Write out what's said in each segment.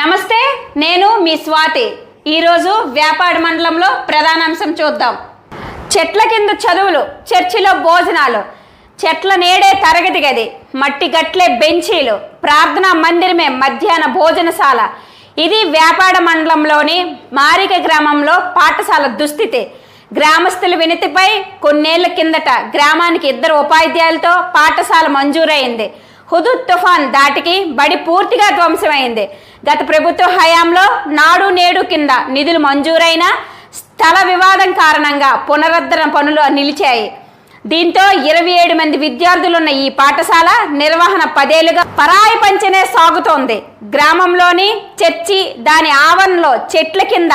నమస్తే నేను మీ స్వాతి. ఈరోజు వ్యాపార మండలంలో ప్రధానాంశం చూద్దాం. చెట్ల కింద చదువులు చర్చిలో భోజనాలు చెట్ల నేడే తరగతి గది మట్టి గట్లే బెంచీలు ప్రార్థనా మందిరమే మధ్యాహ్న భోజనశాల. ఇది వ్యాపార మండలంలోని మారిక గ్రామంలో పాఠశాల దుస్థితి. గ్రామస్తుల వినతిపై కొన్నేళ్ళ కిందట గ్రామానికి ఇద్దరు ఉపాధ్యాయులతో పాఠశాల మంజూరైంది. హుదూద్ తుఫాన్ దాటికి బడి పూర్తిగా ధ్వంసమైంది. గత ప్రభుత్వ హయాంలో నాడు నేడు కింద నిధులు మంజూరైన స్థల వివాదం కారణంగా పునరుద్ధరణ పనులు నిలిచాయి. దీంతో ఇరవై ఏడు మంది విద్యార్థులున్న ఈ పాఠశాల నిర్వహణ పదేళ్ళుగా పరాయి పంచనే సాగుతోంది. గ్రామంలోని చర్చి దాని ఆవరణలో చెట్ల కింద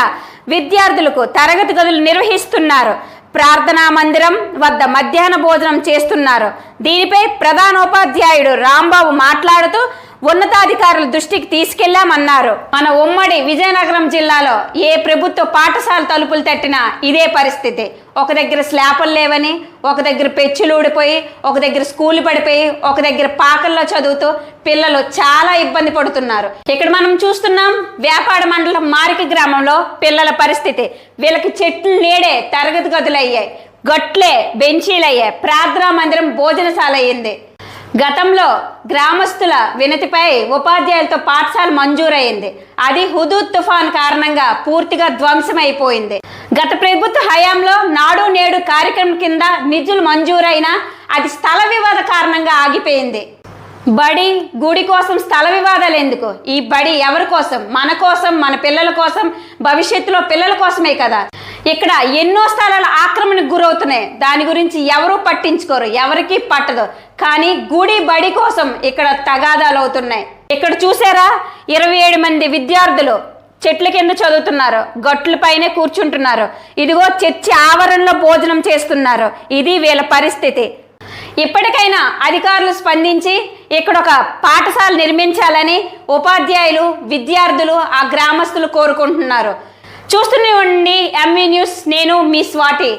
విద్యార్థులకు తరగతి గదులు నిర్వహిస్తున్నారు. ప్రార్థనా మందిరం వద్ద మధ్యాహ్న భోజనం చేస్తున్నారు. దీనిపై ప్రధానోపాధ్యాయుడు రాంబాబు మాట్లాడుతూ ఉన్నతాధికారుల దృష్టికి తీసుకెళ్ళామన్నారు మన ఉమ్మడి విజయనగరం జిల్లాలో ఏ ప్రభుత్వ పాఠశాల తలుపులు తట్టినా ఇదే పరిస్థితి. ఒక దగ్గర స్లాపులు లేవని ఒక దగ్గర పెచ్చులు ఊడిపోయి ఒక దగ్గర స్కూల్ పడిపోయి ఒక దగ్గర పాకల్లో చదువుతూ పిల్లలు చాలా ఇబ్బంది పడుతున్నారు. ఇక్కడ మనం చూస్తున్నాం వ్యాపార మండలం మారిక గ్రామంలో పిల్లల పరిస్థితి. వీళ్ళకి చెట్లు నీడే తరగతి గదులు అయ్యాయి గట్లే బెంచీలు అయ్యాయి ప్రార్థనా మందిరం భోజనశాల అయ్యింది గతంలో గ్రామస్తుల వినతిపై ఉపాధ్యాయులతో పాఠశాల మంజూరైంది. అది హుదూద్ తుఫాన్ కారణంగా పూర్తిగా ధ్వంసమైపోయింది. గత ప్రభుత్వ హయాంలో నాడు నేడు కార్యక్రమం కింద నిధులు మంజూరైనా అది స్థల వివాద కారణంగా ఆగిపోయింది. బడి గుడి కోసం స్థల వివాదాలు ఎందుకు? ఈ బడి ఎవరి కోసం? మన కోసం మన పిల్లల కోసం భవిష్యత్తులో పిల్లల కోసమే కదా. ఇక్కడ ఎన్నో స్థలాల ఆక్రమణ పోతున్నాయి దాని గురించి ఎవరూ పట్టించుకోరు. ఎవరికి పట్టదు. కానీ గుడి బడి కోసం ఇక్కడ తగాదాలు అవుతున్నాయి. ఇక్కడ చూసారా? ఇరవై ఏడు మంది విద్యార్థులు చెట్ల కింద చదువుతున్నారు. గట్ల పైనే కూర్చుంటున్నారు. ఇదిగో చర్చి ఆవరణలో భోజనం చేస్తున్నారు. ఇది వీళ్ళ పరిస్థితి. ఇప్పటికైనా అధికారులు స్పందించి ఇక్కడ ఒక పాఠశాల నిర్మించాలని ఉపాధ్యాయులు విద్యార్థులు ఆ గ్రామస్తులు కోరుకుంటున్నారు. చూస్తూనే ఉండి ఎంఈ న్యూస్ నేను మీ స్వాతి.